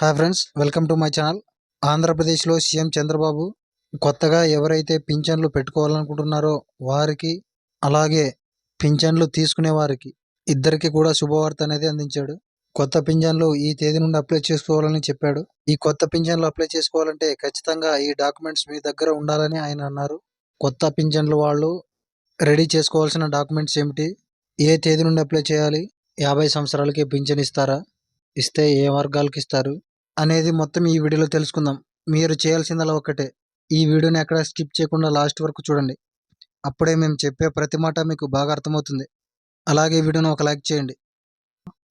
Hi friends welcome to my channel. ఆంధ్రప్రదేశ్లో CM Chandrababu కొత్తగా ఎవరైతే పింఛన్లు పెట్టుకోవాలనుకుంటున్నారో వారికి అలాగే పింఛన్లు తీసుకునే వారికి ఇద్దరికి కూడా శుభవార్త అనేది అందించాడు. కొత్త పింఛన్లు ఈ తేదీ నుండి అప్లై చేసుకోవాలని చెప్పాడు. ఈ కొత్త పింఛన్లు అప్లై చేసుకోవాలంటే ఖచ్చితంగా ఈ డాక్యుమెంట్స్ మీ దగ్గర ఉండాలని ఆయన అన్నారు. కొత్త పింఛన్లు వాళ్ళు రెడీ చేసుకోవాల్సిన డాక్యుమెంట్స్ ఏమిటి? ఏ తేదీ నుండి అప్లై చేయాలి? యాభై సంవత్సరాలకి పింఛన్ ఇస్తారా? ఇస్తే ఏ వర్గాలకు ఇస్తారు? అనేది మొత్తం ఈ వీడియోలో తెలుసుకుందాం. మీరు చేయాల్సిందలా ఒక్కటే. ఈ వీడియోని ఎక్కడ స్కిప్ చేయకుండా లాస్ట్ వరకు చూడండి. అప్పుడే మేము చెప్పే ప్రతి మాట మీకు బాగా అర్థమవుతుంది. అలాగే వీడియోను ఒక లైక్ చేయండి.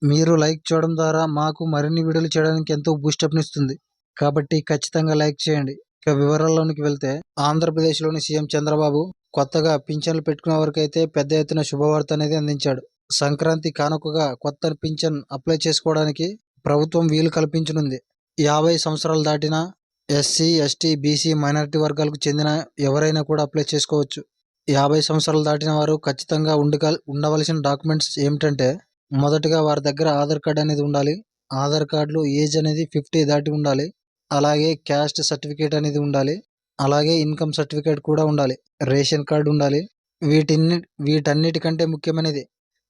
మీరు లైక్ చేయడం ద్వారా మాకు మరిన్ని వీడియోలు చేయడానికి ఎంతో బూస్టప్నిస్తుంది కాబట్టి ఖచ్చితంగా లైక్ చేయండి. ఇక వివరాల్లోనికి వెళ్తే ఆంధ్రప్రదేశ్లోని సీఎం చంద్రబాబు కొత్తగా పింఛన్లు పెట్టుకునే వరకైతే పెద్ద ఎత్తున శుభవార్త అనేది అందించాడు. సంక్రాంతి కానుకగా కొత్త పింఛన్ అప్లై చేసుకోవడానికి ప్రభుత్వం వీలు కల్పించనుంది. యాభై సంవత్సరాలు దాటిన ఎస్సీ ఎస్టీ బీసీ మైనారిటీ వర్గాలకు చెందిన ఎవరైనా కూడా అప్లై చేసుకోవచ్చు. యాభై సంవత్సరాలు దాటిన వారు ఖచ్చితంగా ఉండగా ఉండవలసిన డాక్యుమెంట్స్ ఏమిటంటే మొదటగా వారి దగ్గర ఆధార్ కార్డ్ అనేది ఉండాలి. ఆధార్ కార్డులో ఏజ్ అనేది ఫిఫ్టీ దాటి ఉండాలి. అలాగే క్యాస్ట్ సర్టిఫికేట్ అనేది ఉండాలి. అలాగే ఇన్కమ్ సర్టిఫికేట్ కూడా ఉండాలి. రేషన్ కార్డు ఉండాలి. వీటిన్ని వీటన్నిటికంటే ముఖ్యమైనది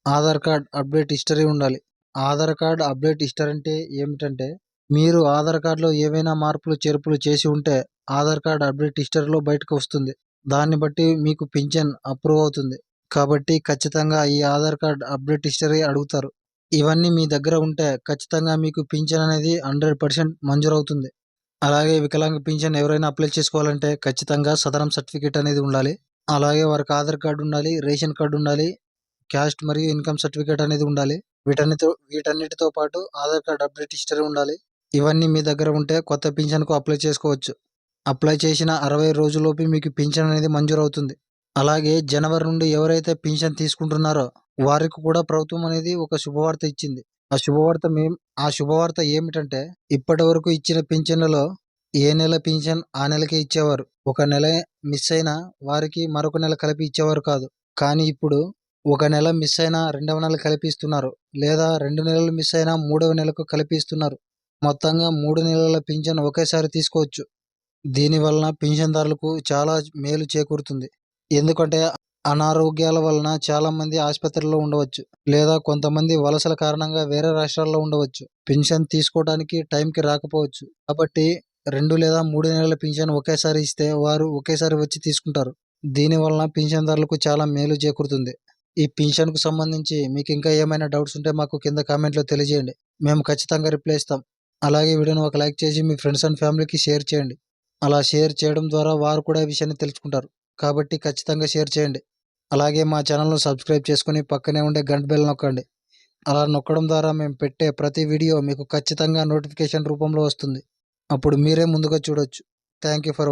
ఆధార్ కార్డ్ అప్డేట్ హిస్టరీ ఉండాలి. ఆధార్ కార్డ్ అప్డేట్ హిస్టరీ అంటే ఏమిటంటే మీరు ఆధార్ కార్డులో ఏవైనా మార్పులు చేర్పులు చేసి ఉంటే ఆధార్ కార్డ్ అప్డేట్ హిస్టరీలో బయటకు వస్తుంది. దాన్ని బట్టి మీకు పింఛన్ అప్రూవ్ అవుతుంది. కాబట్టి ఖచ్చితంగా ఈ ఆధార్ కార్డ్ అప్డేట్ హిస్టరీ అడుగుతారు. ఇవన్నీ మీ దగ్గర ఉంటే ఖచ్చితంగా మీకు పింఛన్ అనేది హండ్రెడ్ పర్సెంట్ మంజూరవుతుంది. అలాగే వికలాంగ పింఛన్ ఎవరైనా అప్లై చేసుకోవాలంటే ఖచ్చితంగా సదరం సర్టిఫికేట్ అనేది ఉండాలి. అలాగే వారికి ఆధార్ కార్డు ఉండాలి రేషన్ కార్డు ఉండాలి క్యాస్ట్ మరియు ఇన్కమ్ సర్టిఫికేట్ అనేది ఉండాలి. వీటన్నిటితో వీటన్నిటితో పాటు ఆధార్ కార్డ్ అప్డేట్ హిస్టరీ ఉండాలి. ఇవన్నీ మీ దగ్గర ఉంటే కొత్త పింఛన్కు అప్లై చేసుకోవచ్చు. అప్లై చేసిన అరవై రోజుల్లోపు మీకు పింఛన్ అనేది మంజూరు అవుతుంది అలాగే జనవరి నుండి ఎవరైతే పింఛన్ తీసుకుంటున్నారో వారికి కూడా ప్రభుత్వం అనేది ఒక శుభవార్త ఇచ్చింది. ఆ శుభవార్త మేం ఆ శుభవార్త ఏమిటంటే ఇప్పటి వరకు ఇచ్చిన పింఛన్లలో ఏ నెల పింఛన్ ఆ నెలకే ఇచ్చేవారు. ఒక నెల మిస్ అయినా వారికి మరొక నెల కలిపి ఇచ్చేవారు కాదు. కానీ ఇప్పుడు ఒక నెల మిస్ అయినా రెండవ నెల కలిపి ఇస్తున్నారు. లేదా రెండు నెలలు మిస్ అయినా మూడవ నెలకు కలిపి ఇస్తున్నారు. మొత్తంగా మూడు నెలల పింఛన్ ఒకేసారి తీసుకోవచ్చు. దీనివలన పింఛన్దారులకు చాలా మేలు చేకూరుతుంది. ఎందుకంటే అనారోగ్యాల వలన చాలామంది ఆసుపత్రిలో ఉండవచ్చు లేదా కొంతమంది వలసల కారణంగా వేరే రాష్ట్రాల్లో ఉండవచ్చు. పింఛన్ తీసుకోవడానికి టైంకి రాకపోవచ్చు. కాబట్టి రెండు లేదా మూడు నెలల పింఛన్ ఒకేసారి ఇస్తే వారు ఒకేసారి వచ్చి తీసుకుంటారు. దీనివలన పింఛన్దారులకు చాలా మేలు చేకూరుతుంది. ఈ పింఛన్కు సంబంధించి మీకు ఇంకా ఏమైనా డౌట్స్ ఉంటే మాకు కింద కామెంట్లో తెలియజేయండి. మేము ఖచ్చితంగా రిప్లై ఇస్తాం. అలాగే వీడియోని ఒక లైక్ చేసి మీ ఫ్రెండ్స్ అండ్ ఫ్యామిలీకి షేర్ చేయండి. అలా షేర్ చేయడం ద్వారా వారు కూడా ఈ విషయాన్ని తెలుసుకుంటారు. కాబట్టి ఖచ్చితంగా షేర్ చేయండి. అలాగే మా ఛానల్ను సబ్స్క్రైబ్ చేసుకుని పక్కనే ఉండే గంట బెల్ నొక్కండి. అలా నొక్కడం ద్వారా మేము పెట్టే ప్రతి వీడియో మీకు ఖచ్చితంగా నోటిఫికేషన్ రూపంలో వస్తుంది. అప్పుడు మీరే ముందుగా చూడొచ్చు. Thank you for